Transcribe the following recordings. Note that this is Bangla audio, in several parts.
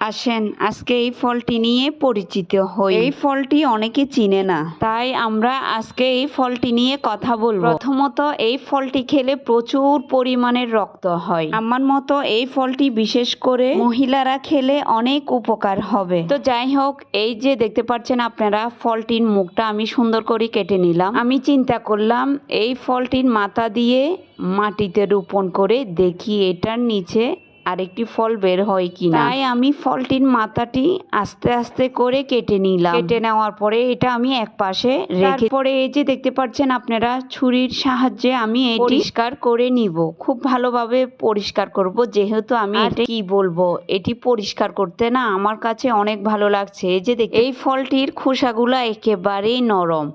আসেন আজকে এই ফলটি নিয়ে পরিচিত হই। এই ফলটি অনেকে চিনে না। তাই আমরা আজকে এই ফলটি নিয়ে কথা বলব। প্রথমত এই ফলটি খেলে প্রচুর পরিমাণের রক্ত হয়। আমার মতো এই ফলটি বিশেষ করে মহিলারা খেলে অনেক উপকার হবে। তো যাই হোক এই যে দেখতে পাচ্ছেন আপনারা ফলটির মুখটা আমি সুন্দর করে কেটে নিলাম। আমি চিন্তা করলাম এই ফলটির মাথা দিয়ে মাটিতে রোপণ করে দেখি এটার নিচে আরেকটি ফল বের হয় কিনা? তাই আমি ফলটির মাথাটি আস্তে আস্তে করে কেটে নিলাম। কেটে নেওয়ার পরে এটা আমি এক পাশে রেখে পরে এই যে দেখতে পাচ্ছেন আপনারা ছুরির সাহায্যে আমি এটি পরিষ্কার করে নিব। খুব ভালোভাবে পরিষ্কার করব যেহেতু আমি এটা কি বলব? এটি পরিষ্কার করতে না আমার কাছে অনেক ভালো লাগছে। এই যে দেখ এই ফলটির খোসাগুলো একেবারেই নরম।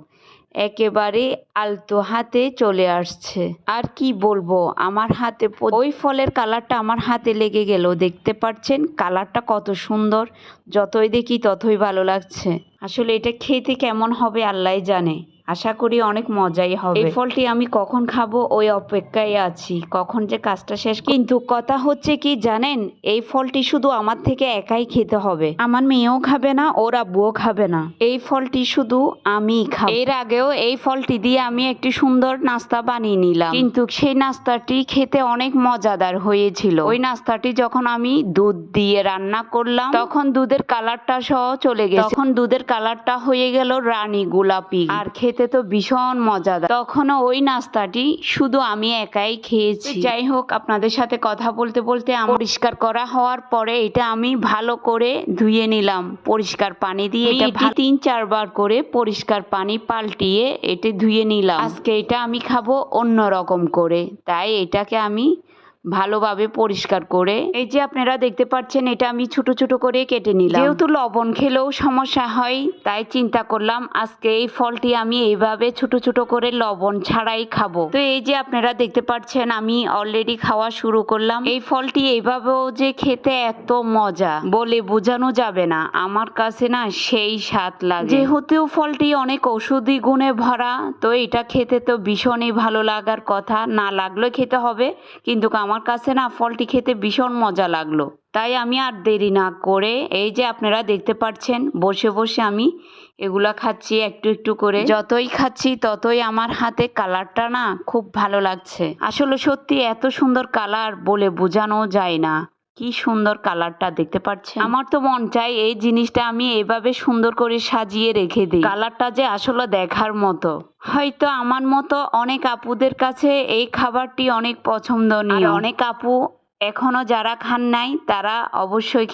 একেবারে আলতো হাতে চলে আসছে। আর কি বলব, আমার হাতে ওই ফলের কালারটা আমার হাতে লেগে গেল, দেখতে পাচ্ছেন কালারটা কত সুন্দর, যতই দেখি ততই ভালো লাগছে। আসলে এটা খেতে কেমন হবে আল্লাহ জানে। আশা করি অনেক মজাই হবে। এই ফলটি আমি কখন খাব ওই অপেক্ষায় আছি। কখন যে কাজটা শেষ কিন্তু কথা হচ্ছে কি জানেন এই ফলটি শুধু আমার থেকে একাই খেতে হবে। আমার মেয়েও খাবে না ওর আব্বুও খাবে না। এই ফলটি শুধু আমি খাব। এর আগেও এই ফলটি দিয়ে আমি একটি সুন্দর নাস্তা বানিয়ে নিলাম। কিন্তু সেই নাস্তাটি খেতে অনেক মজাদার হয়েছিল। ওই নাস্তাটি যখন আমি দুধ দিয়ে রান্না করলাম তখন দুধের কালারটা সহ চলে গেছে। তখন দুধের কালারটা হয়ে গেল রানী গোলাপি। আর খেতে তো ভীষণ মজাদার। তখনও ওই নাস্তাটি শুধু আমি একাই খেয়েছি। যাই হোক আপনাদের সাথে কথা বলতে বলতে পরিষ্কার করা হওয়ার পরে এটা আমি ভালো করে ধুয়ে নিলাম। পরিষ্কার পানি দিয়ে এটা তিন চারবার করে পরিষ্কার পানি পাল্টিয়ে এটা ধুয়ে নিলাম। আজকে এটা আমি খাব অন্য রকম করে। তাই এটাকে আমি ভালোভাবে পরিষ্কার করে। এই যে আপনারা দেখতে পাচ্ছেন, এটা আমি ছোট ছোট করে কেটে নিলাম। যেহেতু লবণ খেলেও সমস্যা হয়, তাই চিন্তা করলাম আজকে এই ফলটি আমি এইভাবে ছোট ছোট করে লবণ ছাড়াই খাব। তো এই যে আপনারা দেখতে পাচ্ছেন, আমি অলরেডি খাওয়া শুরু করলাম। এই ফলটি এইভাবেও যে খেতে এত মজা বলে বোঝানো যাবে না। আমার কাছে না সেই স্বাদ লাগে। যেহেতু ফলটি অনেক ঔষধি গুণে ভরা, তো এটা খেতে তো ভীষণই ভালো লাগার কথা। না লাগলেও খেতে হবে, কিন্তু আমার কাছে না ফলটি খেতে ভীষণ মজা লাগল। তাই আমি আর দেরি না করে, এই যে আপনারা দেখতে পাচ্ছেন, বসে বসে আমি এগুলা খাচ্ছি একটু একটু করে। যতই খাচ্ছি ততই আমার হাতে কালারটা না খুব ভালো লাগছে। আসলে সত্যি এত সুন্দর কালার বলে বোঝানো যায় না। কি সুন্দর কালারটা দেখতে পাচ্ছেন? আমার তো মন চাই এই জিনিসটা আমি এভাবে সুন্দর করে সাজিয়ে রেখে দিই। কালারটা যে আসলে দেখার মতো। হয়তো আমার মতো অনেক আপুদের কাছে এই খাবারটি অনেক পছন্দনীয়। নিয়ে অনেক আপু এখনও যারা খান নাই, তারা অবশ্যই